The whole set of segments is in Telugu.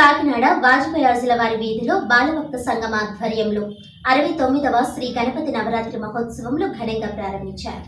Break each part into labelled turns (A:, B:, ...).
A: కాకినాడ వాజపేయాజుల వారి వీధిలో బాలభక్త సంఘం ఆధ్వర్యంలో అరవై తొమ్మిదవ శ్రీ గణపతి నవరాత్రి మహోత్సవంలో ఘనంగా ప్రారంభించారు.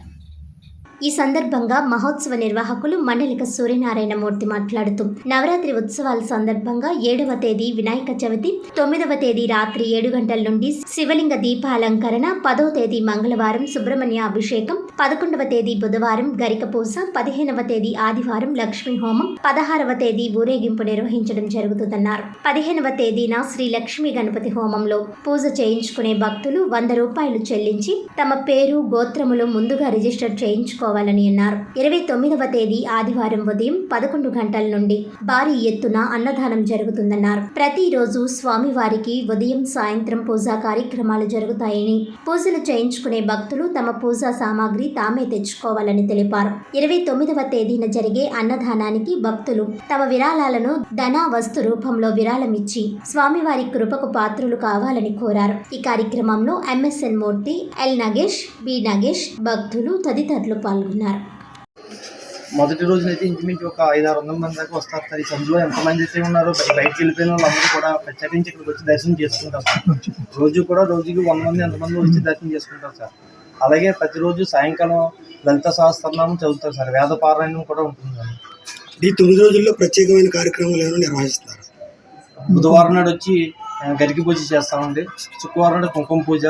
A: ఈ సందర్భంగా మహోత్సవ నిర్వాహకులు మండలిక సూర్యనారాయణమూర్తి మాట్లాడుతూ నవరాత్రి ఉత్సవాల సందర్భంగా ఏడవ తేదీ వినాయక చవితి తొమ్మిదవ తేదీ రాత్రి ఏడు గంటల నుండి శివలింగ దీపాలంకరణ పదవ తేదీ మంగళవారం సుబ్రహ్మణ్య అభిషేకం పదకొండవ తేదీ బుధవారం గరిక పూస పదిహేనవ తేదీ ఆదివారం లక్ష్మీ హోమం పదహారవ తేదీ ఊరేగింపు నిర్వహించడం జరుగుతుందన్నారు. పదిహేనవ తేదీన శ్రీ లక్ష్మీ గణపతి హోమంలో పూజ చేయించుకునే భక్తులు వంద రూపాయలు చెల్లించి తమ పేరు గోత్రములు ముందుగా రిజిస్టర్ చేయించుకో చేసుకోవాలని అన్నారు. ఇరవై తొమ్మిదవ తేదీ ఆదివారం ఉదయం పదకొండు గంటల నుండి భారీ ఎత్తున అన్నదానం జరుగుతుందన్నారు. ప్రతిరోజు స్వామివారికి ఉదయం సాయంత్రం పూజా కార్యక్రమాలు జరుగుతాయని పూజలు చేయించుకునే భక్తులు తమ పూజా సామాగ్రి తామే తెచ్చుకోవాలని తెలిపారు. ఇరవై తొమ్మిదవ తేదీన జరిగే అన్నదానానికి భక్తులు తమ విరాళాలను ధన వస్తు రూపంలో విరాళమిచ్చి స్వామివారి కృపకు పాత్రులు కావాలని కోరారు. ఈ కార్యక్రమంలో MSN Murthy L Nagesh B Nagesh భక్తులు తదితరులు పాల్గొన్నారు.
B: మొదటి రోజున అయితే ఇంచుమించు ఒక ఐదు ఆరు వందల మంది దాకా వస్తారు సార్. ఈ సందులో ఎంతమంది అయితే ఉన్నారో బయ- బయటికి వెళ్ళిపోయిన వాళ్ళందరూ కూడా ప్రత్యేకించి ఇక్కడికి వచ్చి దర్శనం చేసుకుంటారు సార్. రోజు కూడా రోజుకి వంద మంది ఎంతమంది వచ్చి దర్శనం చేసుకుంటారు సార్. అలాగే ప్రతిరోజు సాయంకాలం లలిత సహస్రనామం చదువుతారు సార్. వేద పారాయణం కూడా ఉంటుంది సార్.
C: ఈ తొమ్మిది రోజుల్లో ప్రత్యేకమైన కార్యక్రమాలు ఏమైనా నిర్వహిస్తున్నారు?
B: బుధవారం నాడు వచ్చి గరికి పూజ చేస్తామండి. శుక్రవారం నాడు కుంకుమ పూజ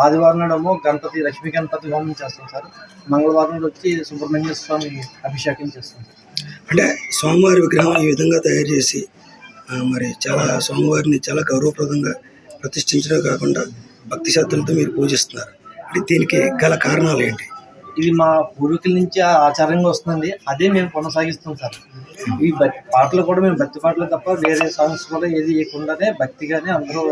B: ఆదివారం నాడేమో గణపతి లక్ష్మీ గణపతి హోమం చేస్తాం సార్. మంగళవారం నాడు వచ్చి సుబ్రహ్మణ్య స్వామి అభిషేకం చేస్తాం
C: అంటే స్వామివారి విగ్రహం ఈ విధంగా తయారు చేసి మరి చాలా స్వామివారిని చాలా గౌరవప్రదంగా ప్రతిష్ఠించడం కాకుండా భక్తి శ్రద్ధలతో మీరు పూజిస్తున్నారు. అంటే దీనికి గల కారణాలు ఏంటి?
B: ఇది మా పూర్వీకుల నుంచి ఆచారంగా వస్తుంది అదే మేము కొనసాగిస్తాం సార్. ఈ భక్తి పాటలు కూడా మేము భక్తి పాటలు తప్ప వేరే సాంగ్స్ కూడా ఏది ఇవ్వకుండానే భక్తిగానే అందరూ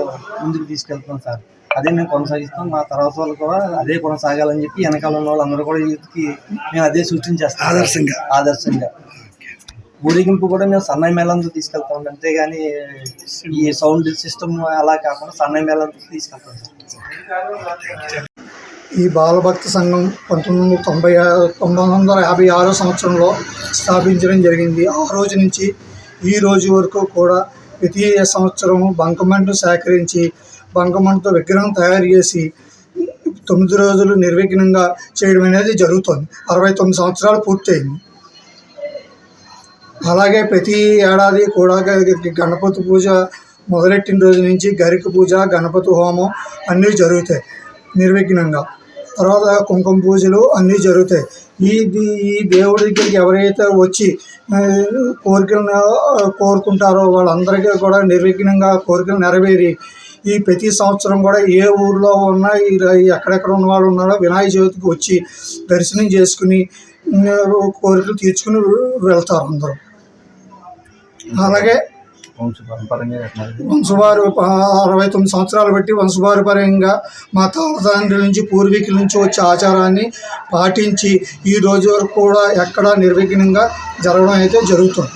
B: ముందుకు తీసుకెళ్తాం సార్. అదే మేము కొనసాగిస్తాం. మా తర్వాత వాళ్ళు కూడా అదే కొనసాగాలని చెప్పి వెనకాల ఉన్న వాళ్ళందరూ కూడా యూత్కి మేము అదే సూచించేస్తాం.
C: ఆదర్శంగా.
B: ఆదర్శంగా. ఊరేగింపు కూడా మేము సన్నయ్య మేళంతో తీసుకెళ్తాం అంతేగాని ఈ సౌండ్ సిస్టమ్ అలా కాకుండా సన్నయ్య మేళంతో తీసుకెళ్తాం
D: ఈ బాలభక్త సంఘం పంతొమ్మిది వందల తొంభై తొమ్మిది వందల యాభై ఆరో సంవత్సరంలో స్థాపించడం జరిగింది. ఆ రోజు నుంచి ఈ రోజు వరకు కూడా ప్రతి సంవత్సరం బంకమంటను సేకరించి బంకమంటతో విగ్రహం తయారు చేసి తొమ్మిది రోజులు నిర్విఘ్నంగా చేయడం అనేది జరుగుతుంది. అరవై తొమ్మిది సంవత్సరాలు పూర్తయింది. అలాగే ప్రతి ఏడాది కూడా గణపతి పూజ మొదలెట్టిన రోజు నుంచి గరిక పూజ గణపతి హోమం అన్నీ జరుగుతాయి నిర్విఘ్నంగా. తర్వాత కుంకుమ పూజలు అన్నీ జరుగుతాయి. ఈ ఈ దేవుడి దగ్గరికి ఎవరైతే వచ్చి కోరికలను కోరుకుంటారో వాళ్ళందరికీ కూడా నిర్విఘ్నంగా కోరికలు నెరవేరి ఈ ప్రతి సంవత్సరం కూడా ఏ ఊర్లో ఉన్నా ఎక్కడెక్కడ ఉన్న వాళ్ళు ఉన్నారో వినాయక చవితికి వచ్చి దర్శనం చేసుకుని కోరికలు తీర్చుకుని వెళ్తారు అందరూ. అలాగే వంశవారు అరవై తొమ్మిది సంవత్సరాలు బట్టి వంశపారపర్యంగా మా తాతతండ్రుల నుంచి పూర్వీకుల నుంచి వచ్చే ఆచారాన్ని పాటించి ఈ రోజు వరకు కూడా ఎక్కడా నిర్విఘ్నంగా జరగడం అయితే జరుగుతుంది.